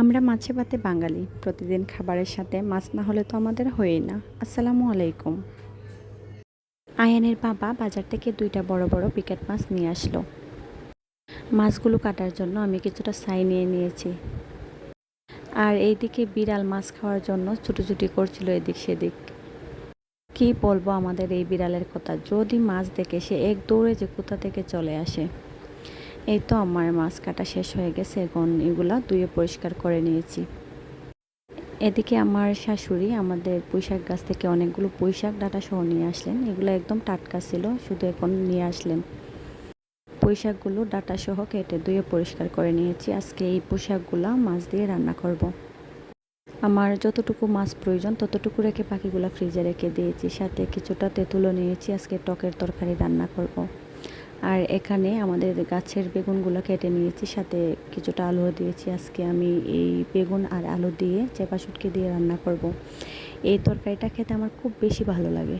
আমরা মাছে ভাতে বাঙালি, প্রতিদিন খাবারের সাথে মাছ না হলে তো আমাদের হয়ই না। আসসালামু আলাইকুম। আয়ানের বাবা বাজার থেকে দুইটা বড় বড় পিকেট মাছ নিয়ে আসলো। মাছগুলো কাটার জন্য আমি কিছুটা ছাই নিয়ে নিয়েছি। আর এইদিকে বিড়াল মাছ খাওয়ার জন্য ছুটোছুটি করছিল এদিক সেদিক। কি বলব আমাদের এই বিড়ালের কথা? যদি মাছ দেখে সে এক দৌড়ে যে কোথা থেকে চলে আসে। এই তো আমার মাছ কাটা শেষ হয়ে গেছে, এখন এগুলা ধুয়ে পরিষ্কার করে নিয়েছি। এদিকে আমার শাশুড়ি আমাদের পুঁইশাক গাছ থেকে অনেকগুলো পুঁইশাক ডাটা সহ নিয়ে আসলেন। এগুলো একদম টাটকা ছিল, শুধু এখন নিয়ে আসলেন। পুঁইশাকগুলো ডাটা সহ কেটে ধুয়ে পরিষ্কার করে নিয়েছি। আজকে এই পোশাকগুলো মাছ দিয়ে রান্না করব। আমার যতটুকু মাছ প্রয়োজন ততটুকু রেখে পাখিগুলো ফ্রিজে রেখে দিয়েছি। সাথে কিছুটা তেঁতুলও নিয়েছি। আজকে টকের তরকারি রান্না করব। আর এখানে আমাদের গাছের বেগুনগুলো কেটে নিয়েছি, সাথে কিছুটা আলুও দিয়েছি আজকে আমি এই বেগুন আর আলু দিয়ে চেপা শুটকি দিয়ে রান্না করব। এই তরকারিটা খেতে আমার খুব বেশি ভালো লাগে